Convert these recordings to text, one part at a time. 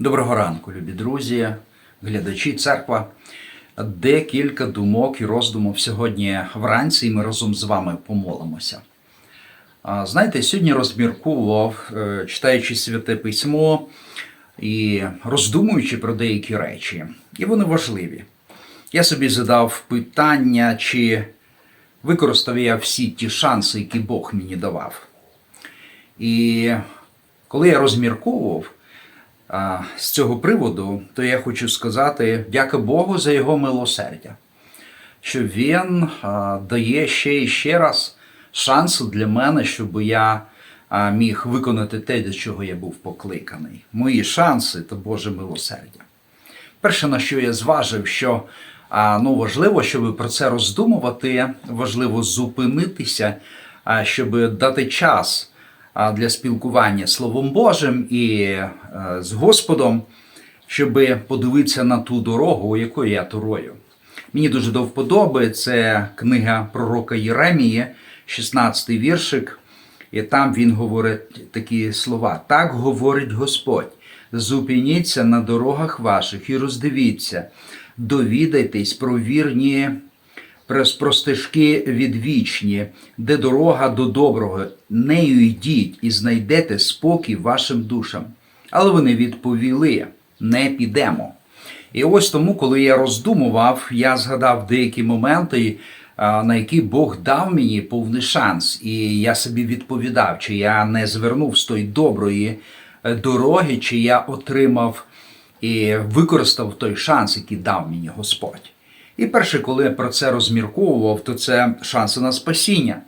Доброго ранку, любі друзі, глядачі, церква. Декілька думок і роздумів сьогодні вранці, і ми разом з вами помолимося. Знаєте, сьогодні розмірковував, е, читаючи святе письмо і роздумуючи про деякі речі, і вони важливі. Я собі задав питання, чи використав я всі ті шанси, які Бог мені давав. І коли я розмірковував з цього приводу, то я хочу сказати дяка Богу за його милосердя, що він дає ще і ще раз шанс для мене, щоб я міг виконати те, до чого я був покликаний. Мої шанси то Боже милосердя. Перше, на що я зважив, що ну, важливо, щоб про це роздумувати, важливо зупинитися, щоб дати час для спілкування Словом Божим і е, з Господом, щоб подивитися на ту дорогу, якою я турою. Мені дуже до вподоби це книга пророка Єремії, 16 віршик, і там він говорить такі слова: Так говорить Господь. Зупиніться на дорогах ваших і роздивіться, довідайтесь про вірні про стежки відвічні, де дорога до доброго, нею йдіть і знайдете спокій вашим душам. Але вони відповіли: не підемо. І ось тому, коли я роздумував, я згадав деякі моменти, на які Бог дав мені повний шанс, і я собі відповідав, чи я не звернув з тої доброї е, дороги, чи я отримав і використав той шанс, який дав мені Господь. І перше, коли я про це розмірковував, то це шанси на спасіння.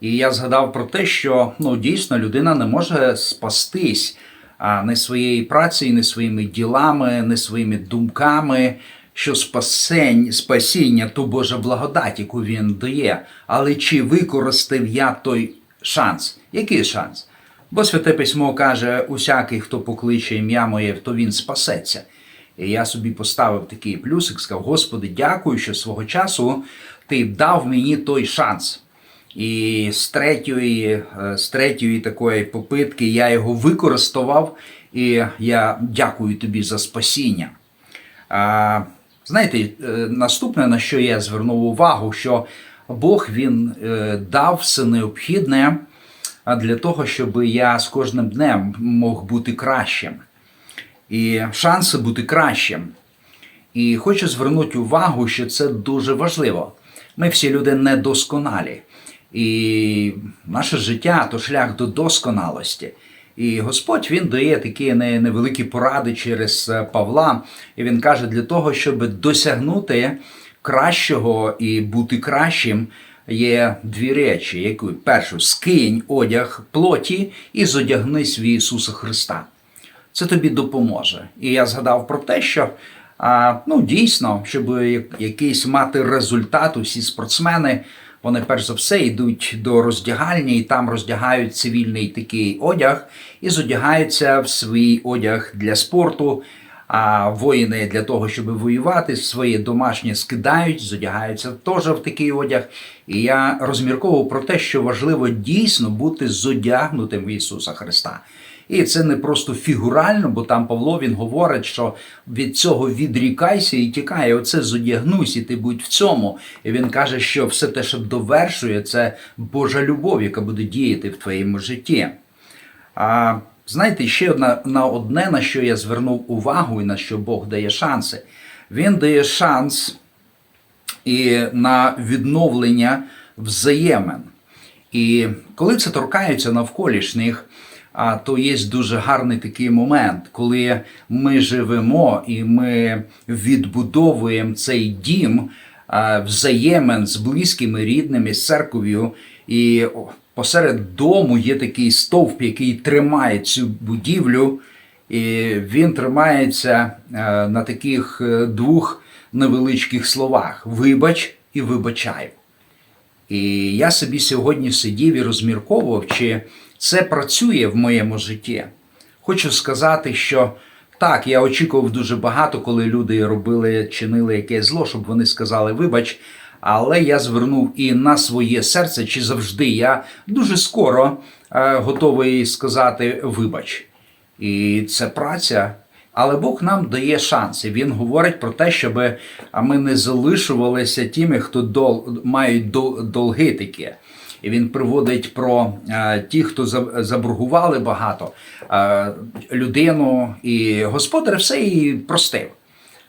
І я згадав про те, що ну, дійсно людина не може спастись а не своєю працею, не своїми ділами, не своїми думками, що спасень, спасіння то Божа благодать, яку він дає. Але чи використав я той шанс? Який шанс? Бо святе письмо каже: усякий, хто покличе ім'я моє, то він спасеться. І я собі поставив такий плюсик, сказав, Господи, дякую, що свого часу ти дав мені той шанс. І з третьої, е, з третьої такої попитки я його використовував, і я дякую тобі за спасіння. А, Знаєте, е, наступне, на що я звернув увагу, що Бог він е, дав все необхідне для того, щоб я з кожним днем мог бути кращим і шанси бути кращим. І хочу звернути увагу, що це дуже важливо. Ми всі люди недосконалі. І наше життя то шлях до досконалості. І Господь він дає такі невеликі поради через е, Павла. І він каже, для того, щоб досягнути кращого і бути кращим, є дві речі. Які першу скинь одяг плоті і зодягнись в Ісуса Христа це тобі допоможе. І я згадав про те, що ну дійсно, щоб якийсь мати результат, усі спортсмени. Вони перш за все йдуть до роздягальні і там роздягають цивільний такий одяг і зодягаються в свій одяг для спорту. А воїни для того, щоб воювати, своє домашнє скидають, зодягаються теж в такий одяг. І я розмірковував про те, що важливо дійсно бути зодягнутим в Ісуса Христа. І це не просто фігурально, бо там Павло він говорить, що від цього відрікайся і тікає. Оце зодягнусь, і ти будь в цьому. І він каже, що все те, що довершує, це Божа любов, яка буде діяти в твоєму житті. А знаєте, ще одна на одне, на що я звернув увагу, і на що Бог дає шанси. Він дає шанс і на відновлення взаємин. І коли це торкається навколишніх, а то є дуже гарний такий момент, коли ми живемо і ми відбудовуємо цей дім взаємин з близькими, рідними, з церков'ю. І посеред дому є такий стовп, який тримає цю будівлю, і він тримається на таких е, двох невеличких словах: вибач і вибачай. І я собі сьогодні сидів і розмірковував, чи це працює в моєму житті. Хочу сказати, що так, я очікував дуже багато, коли люди робили, чинили якесь зло, щоб вони сказали вибач. Але я звернув і на своє серце, чи завжди я дуже скоро е, готовий сказати вибач. І це праця. Але Бог нам дає шанс, і Він говорить про те, щоб ми не залишувалися тими, хто дол, мають дол- долги такі. І він приводить про е, ті, хто за- заборгували багато е, людину, і господар все її простив.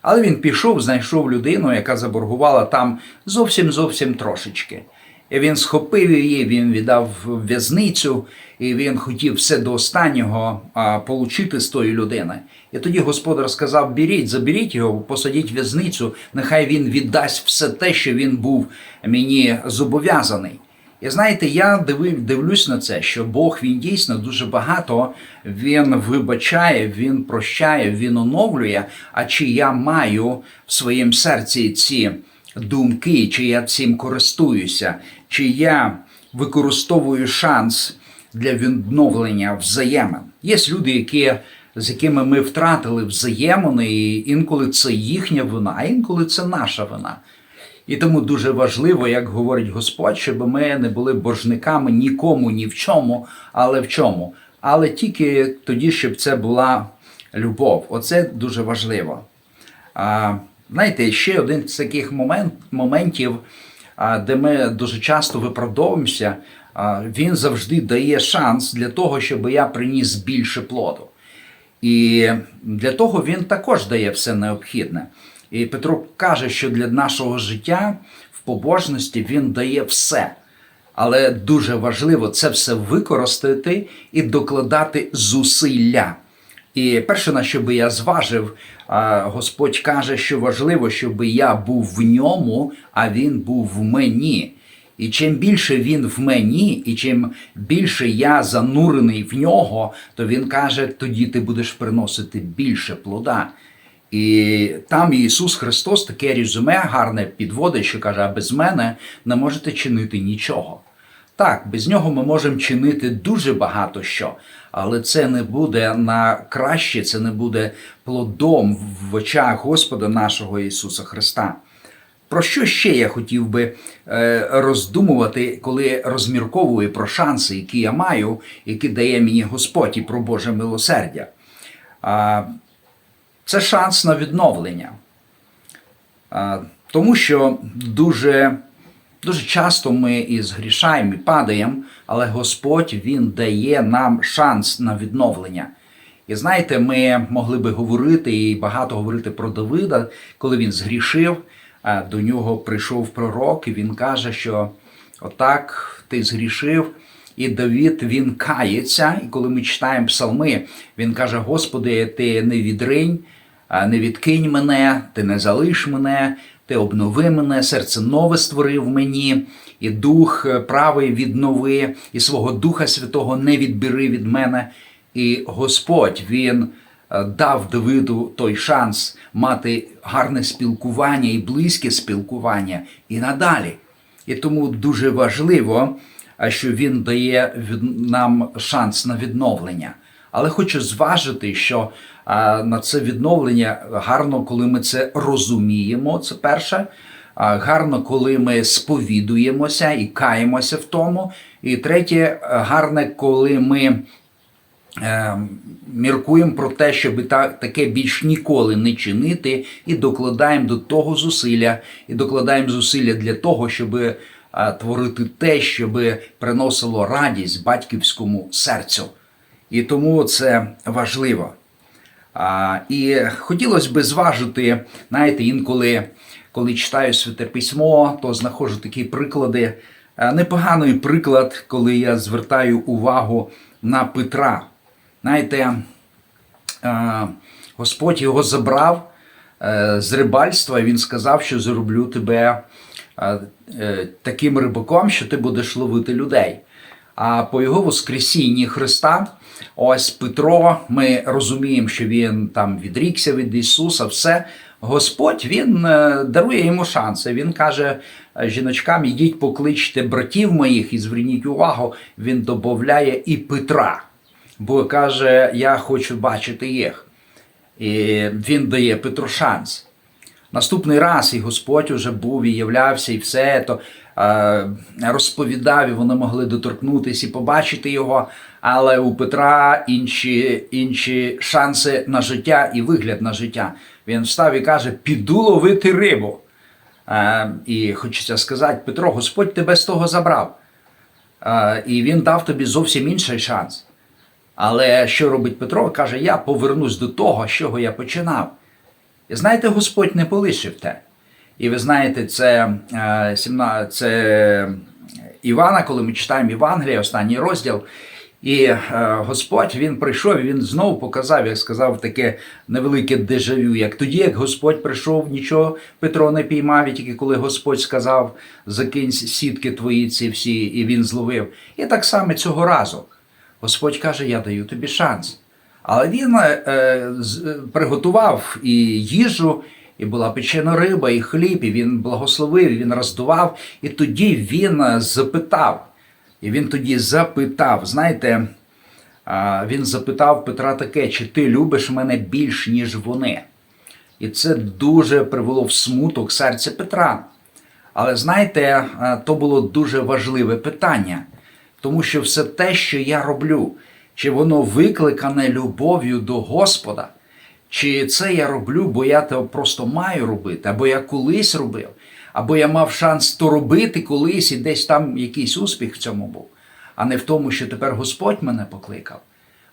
Але він пішов, знайшов людину, яка заборгувала там зовсім зовсім трошечки. І він схопив її, він віддав в'язницю, і він хотів все до останнього а, получити з тої людини. І тоді господар сказав: беріть, заберіть його, посадіть в'язницю, нехай він віддасть все те, що він був мені зобов'язаний. І знаєте, я дивив, дивлюсь на це, що Бог він дійсно дуже багато він вибачає, він прощає, він оновлює. А чи я маю в своєму серці ці думки, чи я цим користуюся, чи я використовую шанс для відновлення взаємин? Є люди, які. З якими ми втратили взаємини, і інколи це їхня вина, а інколи це наша вина. І тому дуже важливо, як говорить Господь, щоб ми не були боржниками нікому, ні в чому, але в чому. Але тільки тоді, щоб це була любов. Оце дуже важливо. А, знаєте, ще один з таких момент, моментів, а, де ми дуже часто виправдовуємося, а, він завжди дає шанс для того, щоб я приніс більше плоду. І для того він також дає все необхідне. І Петро каже, що для нашого життя в побожності він дає все. Але дуже важливо це все використати і докладати зусилля. І перше, на що би я зважив, Господь каже, що важливо, щоб я був в ньому, а він був в мені. І чим більше він в мені, і чим більше я занурений в нього, то він каже, тоді ти будеш приносити більше плода. І там Ісус Христос таке резюме гарне підводить, що каже: а без мене не можете чинити нічого. Так, без нього ми можемо чинити дуже багато що, але це не буде на краще, це не буде плодом в очах Господа нашого Ісуса Христа. Про що ще я хотів би е, роздумувати, коли розмірковую про шанси, які я маю, які дає мені Господь і про Боже милосердя? Це шанс на відновлення. Тому що дуже, дуже часто ми і згрішаємо, і падаємо, але Господь Він дає нам шанс на відновлення. І знаєте, ми могли би говорити і багато говорити про Давида, коли він згрішив. До нього прийшов пророк, і він каже, що отак ти згрішив. І Давід він кається. І коли ми читаємо псалми, він каже: Господи, ти не відринь, не відкинь мене, ти не залиш мене, ти обнови мене, серце нове створив мені, і дух е, правий віднови, і свого Духа Святого не відбери від мене. І Господь він е, дав Давиду той шанс мати гарне спілкування і близьке спілкування і надалі. І тому дуже важливо, що він дає нам шанс на відновлення. Але хочу зважити, що на це відновлення гарно, коли ми це розуміємо. Це перше. Гарно, коли ми сповідуємося і каємося в тому. І третє, гарне, коли ми е, міркуємо про те, щоб таке більш ніколи не чинити, і докладаємо до того зусилля, і докладаємо зусилля для того, щоб творити те, щоб приносило радість батьківському серцю. І тому це важливо. І хотілося б зважити, знаєте, інколи, коли читаю святе письмо, то знаходжу такі приклади. Непоганий приклад, коли я звертаю увагу на Петра. Знаєте, Господь його забрав е, з рибальства, і він сказав, що зроблю тебе е, е, таким рибаком, що ти будеш ловити людей. А по його Воскресінні Христа, ось Петро, ми розуміємо, що він там відрікся від Ісуса, все. Господь він е, дарує йому шанси. Він каже е, жіночкам: ідіть, покличте братів моїх і зверніть увагу, він додає і Петра. Бо каже, я хочу бачити їх. І він дає Петру шанс. Наступний раз і Господь уже був і являвся, і все, то розповідав, і вони могли доторкнутися і побачити його. Але у Петра інші, інші шанси на життя і вигляд на життя. Він встав і каже: піду ловити рибу. Е, І хочеться сказати, Петро, Господь тебе з того забрав. Е, І він дав тобі зовсім інший шанс. Але що робить Петро? Каже: Я повернусь до того, з чого я починав. І знаєте, Господь не полишив те. І ви знаєте, це, е, 17 це Івана, коли ми читаємо Євангелія, останній розділ. І е, Господь він прийшов, він знову показав, як сказав, таке невелике дежавю. Як тоді, як Господь прийшов, нічого Петро не піймав, і тільки коли Господь сказав, закинь сітки твої ці всі, і він зловив. І так само цього разу. Господь каже: Я даю тобі шанс. Але він е, е, приготував і їжу, і була печена риба, і хліб, і він благословив, і він роздував. І тоді він е, запитав. І він тоді запитав, знаєте, він запитав Петра таке, чи ти любиш мене більш, ніж вони? І це дуже привело в смуток серця Петра. Але знаєте, е, то було дуже важливе питання, тому що все те, що я роблю, чи воно викликане любов'ю до Господа, чи це я роблю, бо я то просто маю робити, або я колись робив, або я мав шанс то робити колись і десь там якийсь успіх в цьому був, а не в тому, що тепер Господь мене покликав.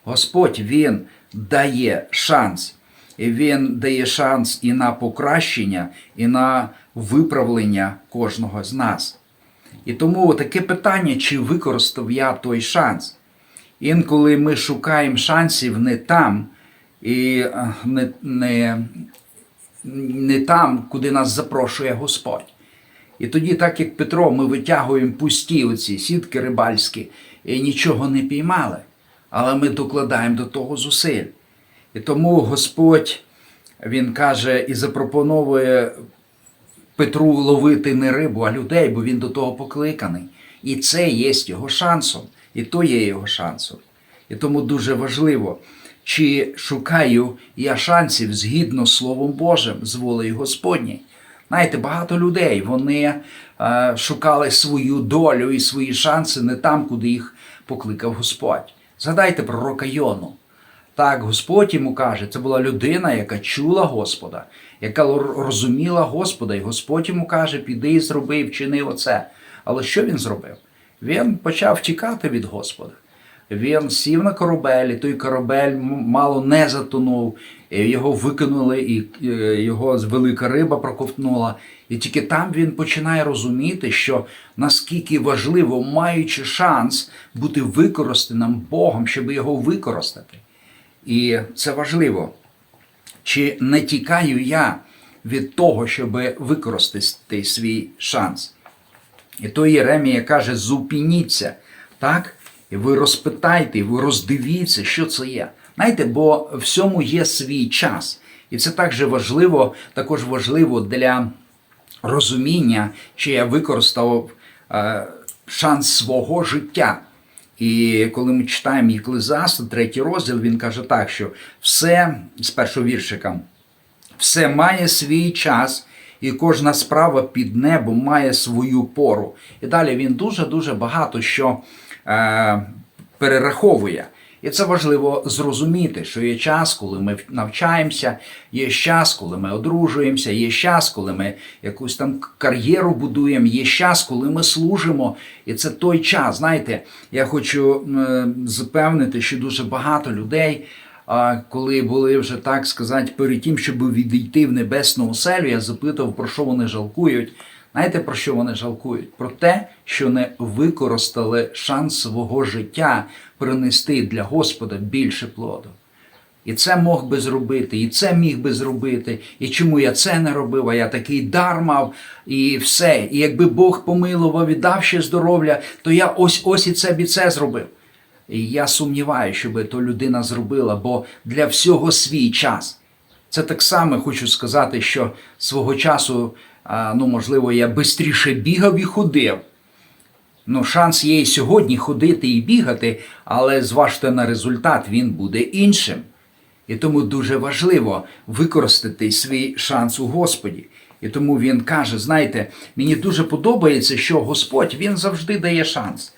Господь Він дає шанс. І Він дає шанс і на покращення, і на виправлення кожного з нас. І тому таке питання, чи використав я той шанс. Інколи ми шукаємо шансів не там, і е, не, не, не там, куди нас запрошує Господь. І тоді, так як Петро, ми витягуємо пусті оці сітки рибальські і нічого не піймали, але ми докладаємо до того зусиль. І тому Господь, Він каже і запропонує Петру ловити не рибу, а людей, бо він до того покликаний. І це є його шансом, і то є його шансом. І тому дуже важливо, чи шукаю я шансів згідно з Словом Божим, з волею Господній. Знаєте, багато людей вони е, шукали свою долю і свої шанси не там, куди їх покликав Господь. Згадайте пророка Йону. Так, Господь йому каже, це була людина, яка чула Господа, яка розуміла Господа, і Господь йому каже, піди і зроби, вчини оце. Але що він зробив? Він почав тікати від Господа. Він сів на корабель, і той корабель мало не затонув, його викинули, і е, його велика риба проковтнула. І тільки там він починає розуміти, що наскільки важливо, маючи шанс бути використаним Богом, щоб його використати. І це важливо. Чи не тікаю я від того, щоб використати свій шанс? І то Єремія каже: зупиніться, так? Ви розпитайте, ви роздивіться, що це є. Знаєте, бо всьому є свій час. І це також важливо, також важливо для розуміння, чи я використав е, шанс свого життя. І коли ми читаємо Єклезаста, третій розділ, він каже так, що все з першого віршика, все має свій час, і кожна справа під небом має свою пору. І далі він дуже-дуже багато що перераховує. І це важливо зрозуміти, що є час, коли ми навчаємося, є час, коли ми одружуємося, є час, коли ми якусь там кар'єру будуємо, є час, коли ми служимо. І це той час. Знаєте, я хочу е, запевнити, що дуже багато людей, коли були вже так сказати, перед тим, щоб відійти в небесну оселю, я запитав, про що вони жалкують. Знаєте, про що вони жалкують? Про те, що не використали шанс свого життя принести для Господа більше плоду. І це мог би зробити, і це міг би зробити. І чому я це не робив, а я такий дар мав, і все. І якби Бог помилував і дав ще здоров'я, то я ось ось і це б і це зробив. І я сумніваюся, щоб то людина зробила, бо для всього свій час. Це так само хочу сказати, що свого часу, ну можливо, я швидше бігав і ходив. Ну, шанс є і сьогодні ходити і бігати, але зважте на результат, він буде іншим. І тому дуже важливо використати свій шанс у Господі. І тому він каже: знаєте, мені дуже подобається, що Господь він завжди дає шанс.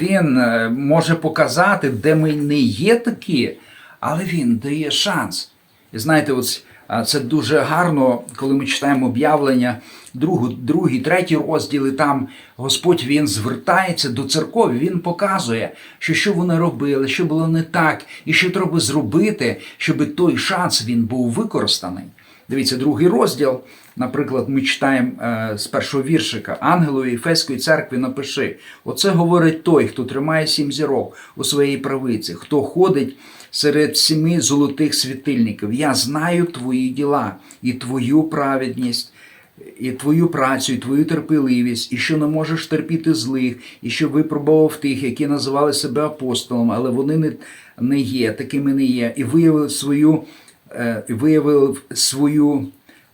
Він е, може показати, де ми не є такі, але він дає шанс. І знаєте, ось це дуже гарно, коли ми читаємо об'явлення, другий, третій розділи. Там Господь він звертається до церков, він показує, що що вони робили, що було не так, і що треба зробити, щоб той шанс він був використаний. Дивіться, другий розділ. Наприклад, ми читаємо е, з першого віршика Ангелові Ефеської церкви напиши: Оце говорить той, хто тримає сім зірок у своїй правиці, хто ходить серед сіми золотих світильників. Я знаю твої діла і твою праведність. І твою працю, і твою терпеливість, і що не можеш терпіти злих, і що випробував тих, які називали себе апостолами, але вони не, не є, такими не є, і виявив свою, е, виявив свою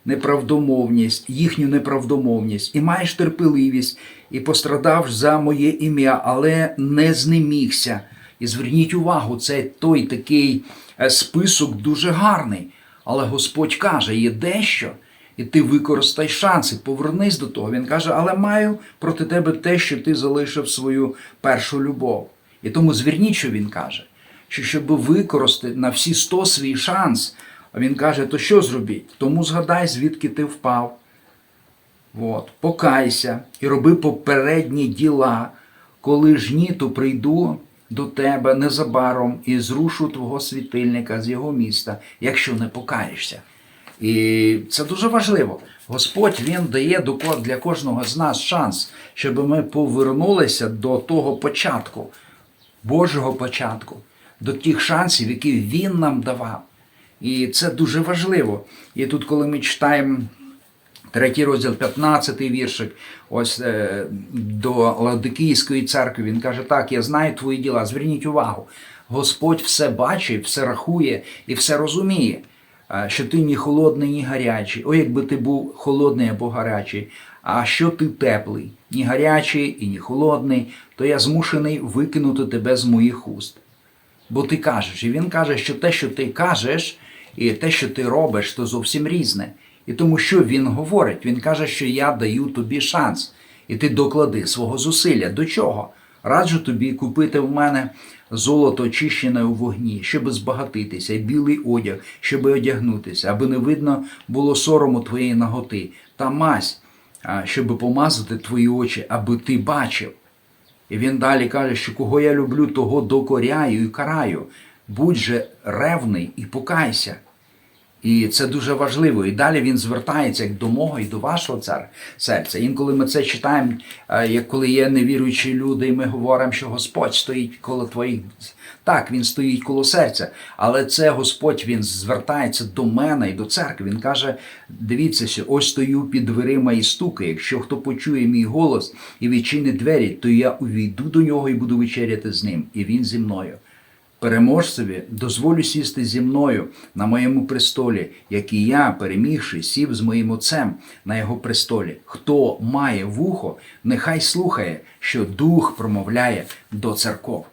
неправдомовність, їхню неправдомовність, і маєш терпеливість, і пострадав за моє ім'я, але не знемігся. І зверніть увагу, це той такий е, список дуже гарний. Але Господь каже, є дещо, і ти використай шанси, повернись до того. Він каже, але маю проти тебе те, що ти залишив свою першу любов. І тому зверніть, що він каже, що щоб використати на всі сто свій шанс, він каже, то що зробіть? Тому згадай, звідки ти впав. От, покайся і роби попередні діла, коли ж ні, то прийду до тебе незабаром і зрушу твого світильника з його міста, якщо не покаєшся. І це дуже важливо. Господь Він дає для кожного з нас шанс, щоб ми повернулися до того початку, Божого початку, до тих шансів, які Він нам давав. І це дуже важливо. І тут, коли ми читаємо Третій розділ, 15 віршик, ось е, до Ладикійської церкви. Він каже: Так, я знаю твої діла. Зверніть увагу. Господь все бачить, все рахує і все розуміє, е, що ти ні холодний, ні гарячий. О, якби ти був холодний або гарячий, а що ти теплий, ні гарячий і ні холодний, то я змушений викинути тебе з моїх уст. Бо ти кажеш, і він каже, що те, що ти кажеш, і те, що ти робиш, то зовсім різне. І тому що він говорить? Він каже, що я даю тобі шанс, і ти доклади свого зусилля. До чого? Раджу тобі купити в мене золото очищене у вогні, щоб збагатитися, і білий одяг, щоб одягнутися, аби не видно було сорому твоєї наготи, та мазь, щоб помазати твої очі, аби ти бачив. І він далі каже, що кого я люблю, того докоряю і караю. Будь же ревний і покайся. І це дуже важливо. І далі він звертається як до мого і до вашого цар, серця. Інколи ми це читаємо, е, як коли є невіруючі люди, і ми говоримо, що Господь стоїть коло твоїх. Так, він стоїть коло серця, але це Господь він звертається до мене і до церкви. Він каже: дивіться, ось стою під дверима і стукаю. Якщо хто почує мій голос і відчинить двері, то я увійду до нього і буду вечеряти з ним, і він зі мною. Переможцеві дозволю сісти зі мною на моєму престолі, як і я, перемігши, сів з моїм отцем на його престолі. Хто має вухо, нехай слухає, що дух промовляє до церков.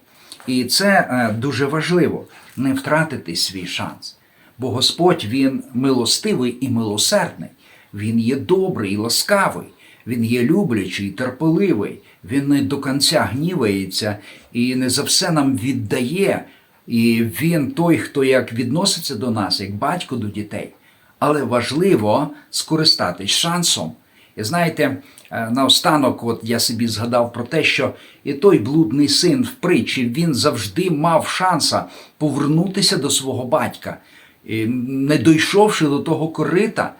І це е, дуже важливо не втратити свій шанс. Бо Господь Він милостивий і милосердний, Він є добрий і ласкавий. Він є люблячий, терпеливий, він не до кінця гнівається і не за все нам віддає. І він той, хто як відноситься до нас, як батько до дітей. Але важливо скористатись шансом. І знаєте, е, наостанок, от я собі згадав про те, що і той блудний син в притчі, він завжди мав шанса повернутися до свого батька, і не дійшовши до того корита.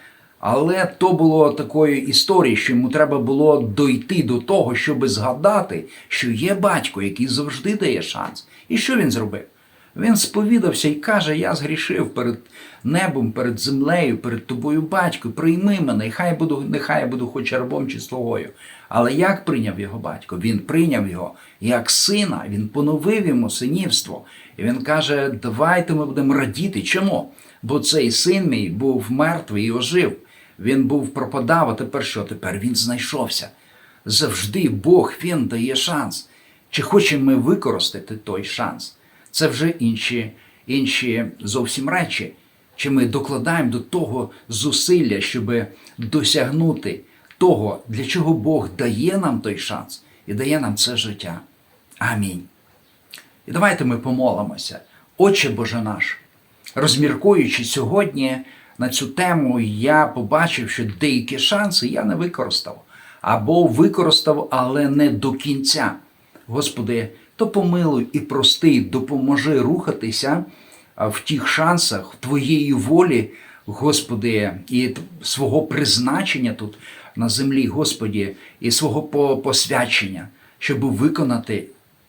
Але то було такою історією, що йому треба було дойти до того, щоб згадати, що є батько, який завжди дає шанс. І що він зробив? Він сповідався і каже: Я згрішив перед небом, перед землею, перед тобою, батько, прийми мене, і хай буду, нехай я буду хоч рабом чи слугою. Але як прийняв його батько? Він прийняв його як сина, він поновив йому синівство. І він каже: Давайте ми будемо радіти. Чому? Бо цей син мій був мертвий і ожив. Він був пропадав, а тепер що? Тепер він знайшовся. Завжди Бог він дає шанс. Чи хочемо ми використати той шанс? Це вже інші, інші зовсім речі. Чи ми докладаємо до того зусилля, щоб досягнути того, для чого Бог дає нам той шанс і дає нам це життя. Амінь. І давайте ми помолимося. Отче Боже наш, розміркуючи сьогодні на цю тему, я побачив, що деякі шанси я не використав. Або використав, але не до кінця. Господи, то помилуй і прости, допоможи рухатися в тих шансах, Твоєї волі, Господи, і свого призначення тут на землі, Господі, і свого посвячення, щоб виконати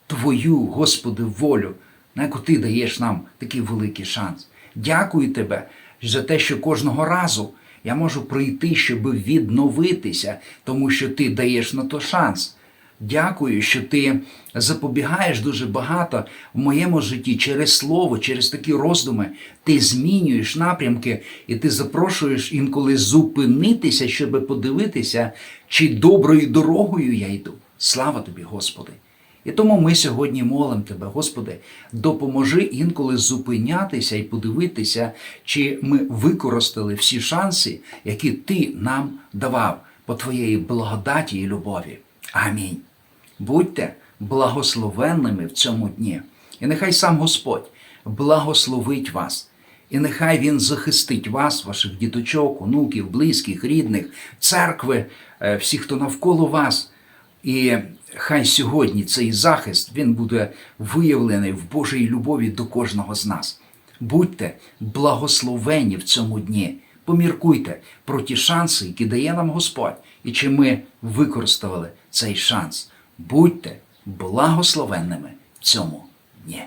Твою, Господи, волю, на яку Ти даєш нам такий великий шанс. Дякую Тебе за те, що кожного разу я можу прийти, щоб відновитися, тому що Ти даєш на то шанс. Дякую, що ти запобігаєш дуже багато в моєму житті через слово, через такі роздуми. Ти змінюєш напрямки, і ти запрошуєш інколи зупинитися, щоб подивитися, чи доброю дорогою я йду. Слава тобі, Господи! І тому ми сьогодні молимо Тебе, Господи, допоможи інколи зупинятися і подивитися, чи ми використали всі шанси, які Ти нам давав по Твоєї благодаті і любові. Амінь. Будьте благословенними в цьому дні. І нехай сам Господь благословить вас. І нехай Він захистить вас, ваших діточок, онуків, близьких, рідних, церкви, е, всіх, хто навколо вас. І хай сьогодні цей захист він буде виявлений в Божій любові до кожного з нас. Будьте благословені в цьому дні. Поміркуйте про ті шанси, які дає нам Господь, і чи ми використали цей шанс. Будьте благословенними в цьому дні.